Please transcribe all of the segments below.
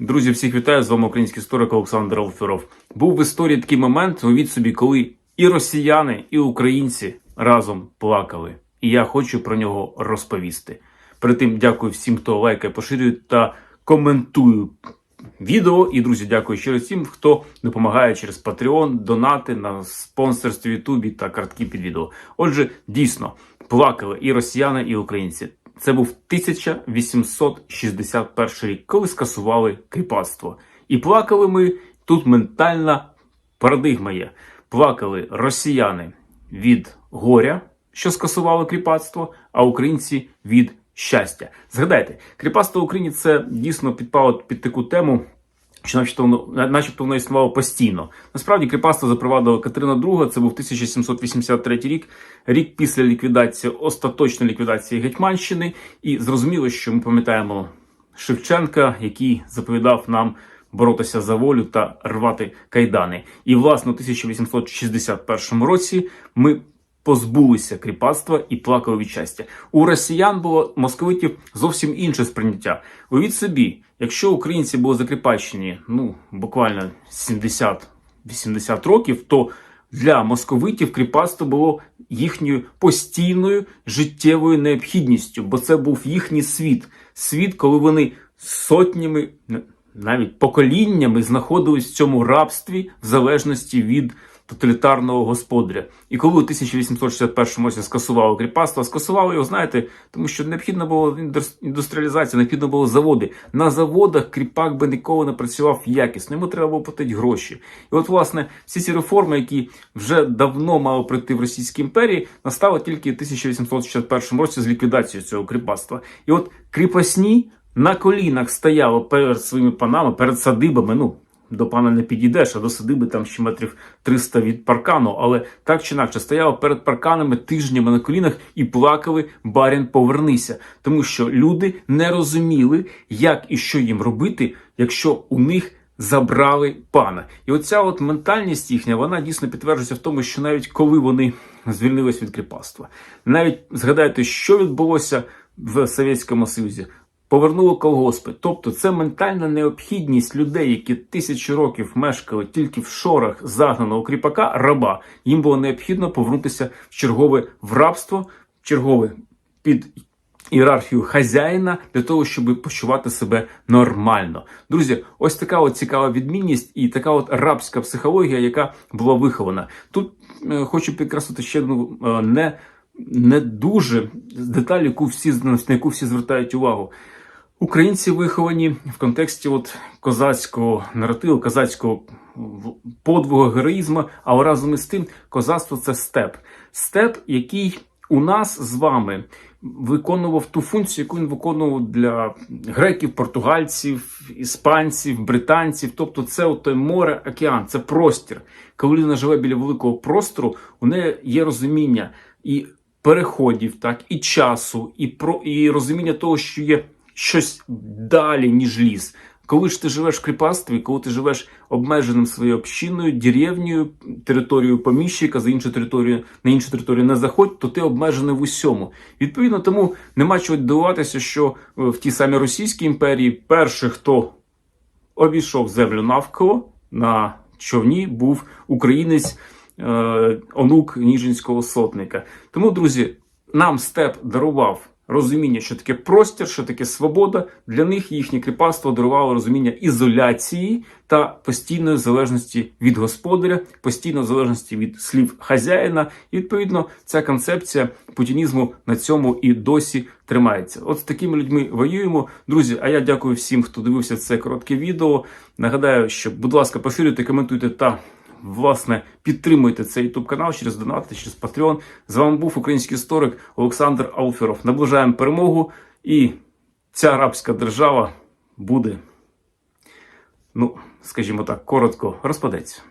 Друзі, всіх вітаю! З вами український історик Олександр Алферов. Був в історії такий момент, уявіть собі, коли і росіяни, і українці разом плакали. І я хочу про нього розповісти. Перед тим дякую всім, хто лайкає, поширює та коментує відео. І друзі, дякую ще раз всім, хто допомагає через Patreon, донати на спонсорстві Ютубі та картки під відео. Отже, дійсно плакали і росіяни, і українці. Це був 1861 рік, коли скасували кріпацтво. І плакали ми тут ментальна парадигма є. Плакали росіяни від горя, що скасували кріпацтво, а українці від щастя. Згадайте, кріпацтво в Україні це дійсно підпало під таку тему. Що начебто воно, начебто воно існувало постійно. Насправді кріпацтво запровадила Катерина II, це був 1783 рік, рік після ліквідації, остаточної ліквідації Гетьманщини. І зрозуміло, що ми пам'ятаємо Шевченка, який заповідав нам боротися за волю та рвати кайдани. І власне у 1861 році ми позбулися кріпацтва і плакали від щастя. У росіян було московитів зовсім інше сприйняття. Уявіть собі, якщо українці були закріпачені ну буквально 70-80 років, то для московитів кріпацтво було їхньою постійною життєвою необхідністю, бо це був їхній світ. Світ, коли вони сотнями, навіть поколіннями знаходились в цьому рабстві в залежності від тоталітарного господаря. І коли у 1861 році скасували кріпацтво, скасували його, знаєте, тому що необхідна індус- індустріалізація, необхідно було заводи. На заводах кріпак би ніколи не працював якісно, йому треба було платити гроші. І от, власне, всі ці реформи, які вже давно мали прийти в Російській імперії, настали тільки в 1861 році з ліквідацією цього кріпацтва. І от кріпосні на колінах стояли перед своїми панами, перед садибами. Ну до пана не підійдеш, а до садиби там ще метрів 300 від паркану. Але так чи інакше стояли перед парканами тижнями на колінах і плакали барін, повернися. Тому що люди не розуміли, як і що їм робити, якщо у них забрали пана. І оця от ментальність їхня, вона дійсно підтверджується в тому, що навіть коли вони звільнились від кріпацтва, навіть згадайте, що відбулося в Совєтському Союзі. Повернули колгоспи. Тобто це ментальна необхідність людей, які тисячі років мешкали тільки в шорах загнаного кріпака, раба. Їм було необхідно повернутися в чергове в рабство, в чергове під ієрархію хазяїна для того, щоб почувати себе нормально. Друзі, ось така от цікава відмінність і така от рабська психологія, яка була вихована. Тут е, хочу підкреслити ще одну е, не, не дуже деталь, яку всі на яку всі звертають увагу. Українці виховані в контексті от козацького наративу, козацького подвигу героїзму, а разом із тим козацтво це степ. Степ, який у нас з вами виконував ту функцію, яку він виконував для греків, португальців, іспанців, британців. Тобто, це от море, океан, це простір. Коли людина живе біля великого простору, у неї є розуміння і переходів, так, і часу, і про і розуміння того, що є щось далі, ніж ліс. Коли ж ти живеш в кріпацтві, коли ти живеш обмеженим своєю общиною, деревнею, територією поміщика, за іншу територію, на іншу територію не заходь, то ти обмежений в усьому. Відповідно, тому нема чого дивуватися, що е, в тій самій Російській імперії перший, хто обійшов землю навколо на човні, був українець, е, онук Ніжинського сотника. Тому, друзі, нам степ дарував розуміння, що таке простір, що таке свобода. Для них їхнє кріпацтво дарувало розуміння ізоляції та постійної залежності від господаря, постійної залежності від слів хазяїна. І відповідно ця концепція путінізму на цьому і досі тримається. От з такими людьми воюємо. Друзі, а я дякую всім, хто дивився це коротке відео. Нагадаю, що, будь ласка, поширюйте, коментуйте та. Власне, підтримуйте цей YouTube канал через донати, через Patreon. З вами був український історик Олександр Ауферов. Наближаємо перемогу, і ця арабська держава буде, ну, скажімо так, коротко розпадеться.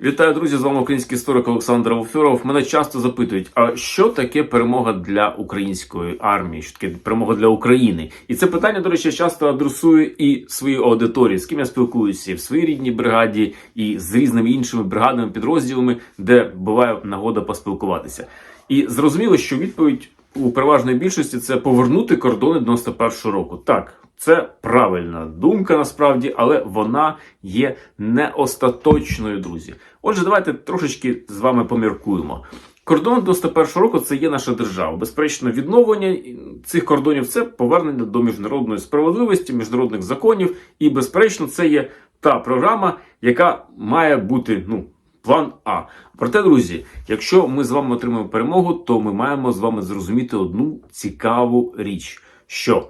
Вітаю, друзі! З вами український історик Олександр Алферов. Мене часто запитують, а що таке перемога для української армії? Що таке перемога для України? І це питання, до речі, часто адресую і своїй аудиторії, з ким я спілкуюся і в своїй рідній бригаді, і з різними іншими бригадними підрозділами, де буває нагода поспілкуватися. І зрозуміло, що відповідь у переважної більшості це повернути кордони 91-го року. Так, Це правильна думка насправді, але вона є не остаточною, друзі. Отже, давайте трошечки з вами поміркуємо. Кордон 91 року це є наша держава. Безперечно, відновлення цих кордонів це повернення до міжнародної справедливості, міжнародних законів. І, безперечно, це є та програма, яка має бути ну, план А. Проте, друзі, якщо ми з вами отримаємо перемогу, то ми маємо з вами зрозуміти одну цікаву річ, що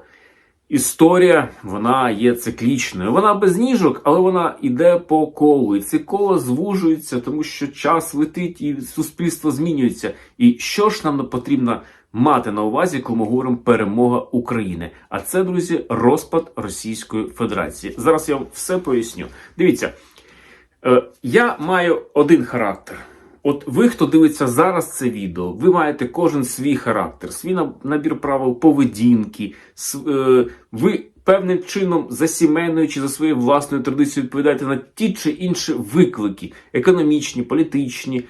історія вона є циклічною. Вона без ніжок, але вона йде по колу. І це коло звужується, тому що час летить і суспільство змінюється. І що ж нам потрібно мати на увазі, коли ми говоримо перемога України? А це, друзі, розпад Російської Федерації. Зараз я вам все поясню. Дивіться. Е, Я маю один характер. От ви, хто дивиться зараз це відео, ви маєте кожен свій характер, свій на- набір правил поведінки. е, Ви певним чином за сімейною чи за своєю власною традицією відповідаєте на ті чи інші виклики: економічні, політичні,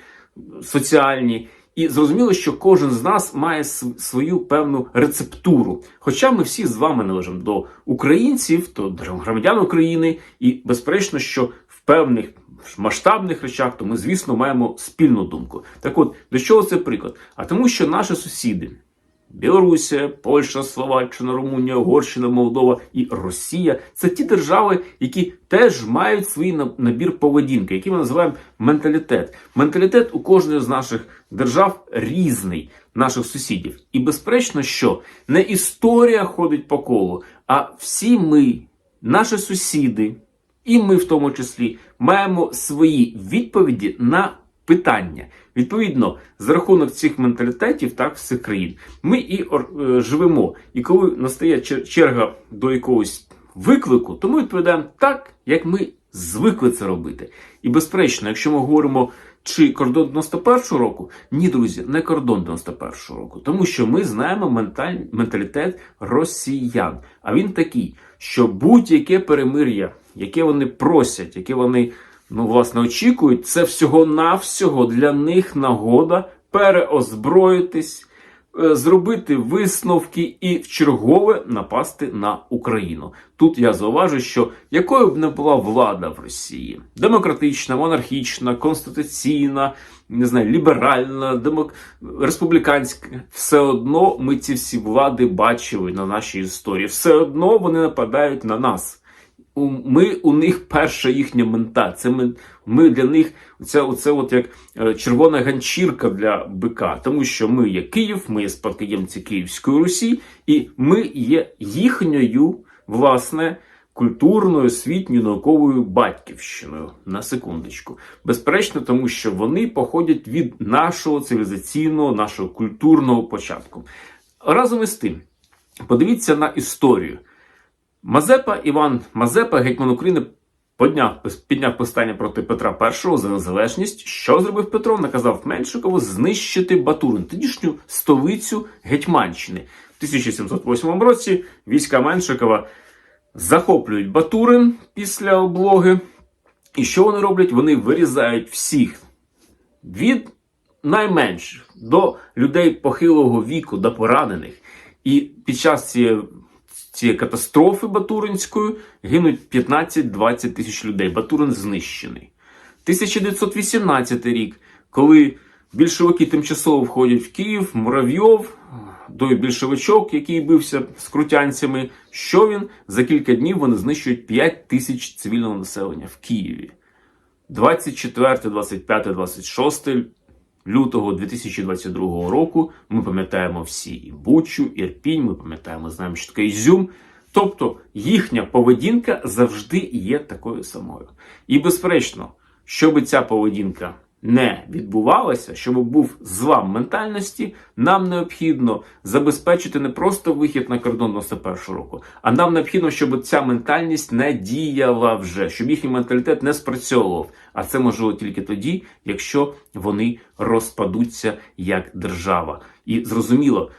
соціальні. І зрозуміло, що кожен з нас має свою певну рецептуру. Хоча ми всі з вами належимо до українців, то до громадян України, і безперечно, що в певних масштабних речах, то ми, звісно, маємо спільну думку. Так от, до чого це приклад? А тому, що наші сусіди. Білорусія, Польща, Словаччина, Румунія, Угорщина, Молдова і Росія це ті держави, які теж мають свій набір поведінки, який ми називаємо менталітет. Менталітет у кожної з наших держав різний, наших сусідів. І безперечно, що не історія ходить по колу, а всі ми, наші сусіди, і ми в тому числі маємо свої відповіді на питання. Відповідно, за рахунок цих менталітетів, так, всіх країн, ми і е, живемо. І коли настає чер- черга до якогось виклику, то ми відповідаємо так, як ми звикли це робити. І безперечно, якщо ми говоримо. Чи кордон 91-го року? Ні, друзі, не кордон 91-го року. Тому що ми знаємо менталь... менталітет росіян. А він такий, що будь-яке перемир'я, яке вони просять, яке вони ну, власне, очікують, це всього-навсього для них нагода переозброїтись, е, зробити висновки і в чергове напасти на Україну. Тут я зауважу, що якою б не була влада в Росії: демократична, монархічна, конституційна, не знаю, ліберальна, демок... республіканська, все одно ми ці всі влади бачили на нашій історії. Все одно вони нападають на нас. Ми у них перша їхня мента. Це ми, ми для них це, оце от як е, червона ганчірка для бика, тому що ми є Київ, ми є спадкоємці Київської Русі, і ми є їхньою власне культурною, освітньою, науковою батьківщиною. На секундочку. Безперечно, тому що вони походять від нашого цивілізаційного, нашого культурного початку. Разом із тим, подивіться на історію. Мазепа Іван Мазепа, гетьман України, підняв, підняв повстання проти Петра І за незалежність. Що зробив Петро? Наказав Меншикову знищити Батурин, тодішню столицю Гетьманщини. В 1708 році війська Меншикова захоплюють Батурин після облоги. І що вони роблять? Вони вирізають всіх від найменших до людей похилого віку, до поранених. І під час цієї, цієї катастрофи Батуринської гинуть 15-20 тисяч людей. Батурин знищений. 1918 рік, коли більшовики тимчасово входять в Київ, Муравйов, той більшовичок, який бився з крутянцями, що він за кілька днів вони знищують 5 тисяч цивільного населення в Києві. 24, 25, 26 лютого 2022 року ми пам'ятаємо всі і Бучу, Ірпінь, ми пам'ятаємо, знаємо, що таке Ізюм. Тобто їхня поведінка завжди є такою самою. І безперечно, щоб ця поведінка не відбувалася, щоб був злам ментальності, нам необхідно забезпечити не просто вихід на кордон 91 року, а нам необхідно, щоб ця ментальність не діяла вже, щоб їхній менталітет не спрацьовував. А це можливо тільки тоді, якщо вони розпадуться як держава. І зрозуміло,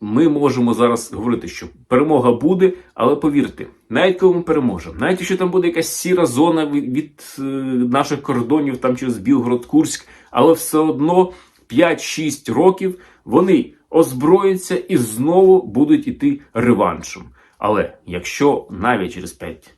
ми можемо зараз говорити, що перемога буде, але повірте, навіть коли ми переможемо, навіть якщо там буде якась сіра зона від, е, наших кордонів там через Білгород, Курськ, але все одно 5-6 років вони озброються і знову будуть іти реваншем. Але якщо навіть через 5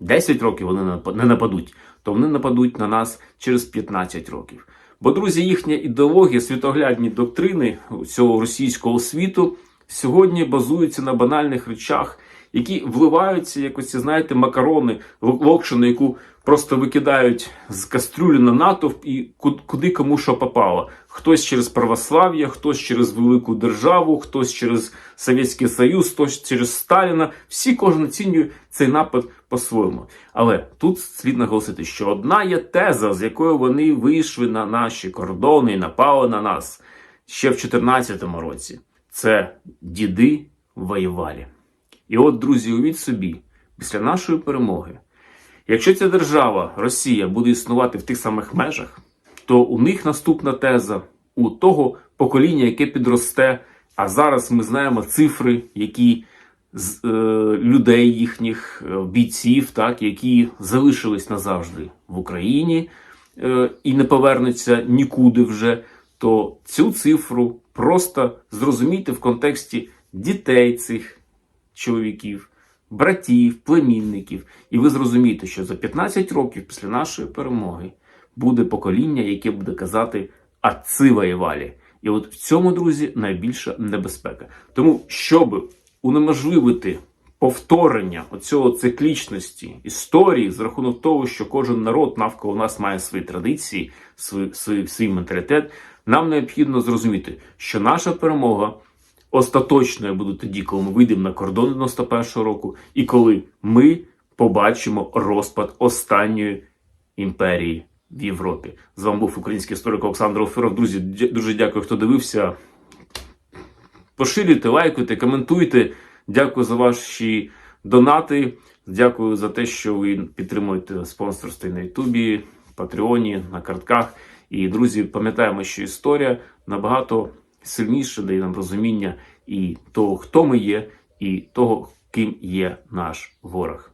10 років вони не нападуть, то вони нападуть на нас через 15 років. Бо, друзі, їхня ідеологія, світоглядні доктрини цього російського світу сьогодні базуються на банальних речах, які вливаються, як оці, знаєте, макарони, локшину, яку просто викидають з кастрюлі на натовп і куди кому що попало. Хтось через православ'я, хтось через велику державу, хтось через Совєтський Союз, хтось через Сталіна. Всі кожен оцінює цей напад по-своєму. Але тут слід наголосити, що одна є теза, з якою вони вийшли на наші кордони і напали на нас ще в 2014 році. Це діди воювали. І от, друзі, уявіть собі, після нашої перемоги, якщо ця держава, Росія, буде існувати в тих самих межах, то у них наступна теза у того покоління, яке підросте. А зараз ми знаємо цифри, які з е, людей їхніх е, бійців, так які залишились назавжди в Україні е, і не повернуться нікуди вже. То цю цифру просто зрозумійте в контексті дітей цих чоловіків, братів, племінників, і ви зрозумієте, що за 15 років після нашої перемоги буде покоління, яке буде казати «Отці воювали». І от в цьому, друзі, найбільша небезпека. Тому, щоб унеможливити повторення оцього циклічності історії з рахунок того, що кожен народ навколо нас має свої традиції, свій, свій, свій менталітет, нам необхідно зрозуміти, що наша перемога остаточною буде тоді, коли ми вийдемо на кордон 91-го року, і коли ми побачимо розпад останньої імперії в Європі. З вами був український історик Олександр Офіров. Друзі, дуже дякую, хто дивився. Поширюйте, лайкуйте, коментуйте. Дякую за ваші донати. Дякую за те, що ви підтримуєте спонсорство на Ютубі, Патреоні, на картках. І, друзі, пам'ятаємо, що історія набагато сильніше дає нам розуміння і того, хто ми є, і того, ким є наш ворог.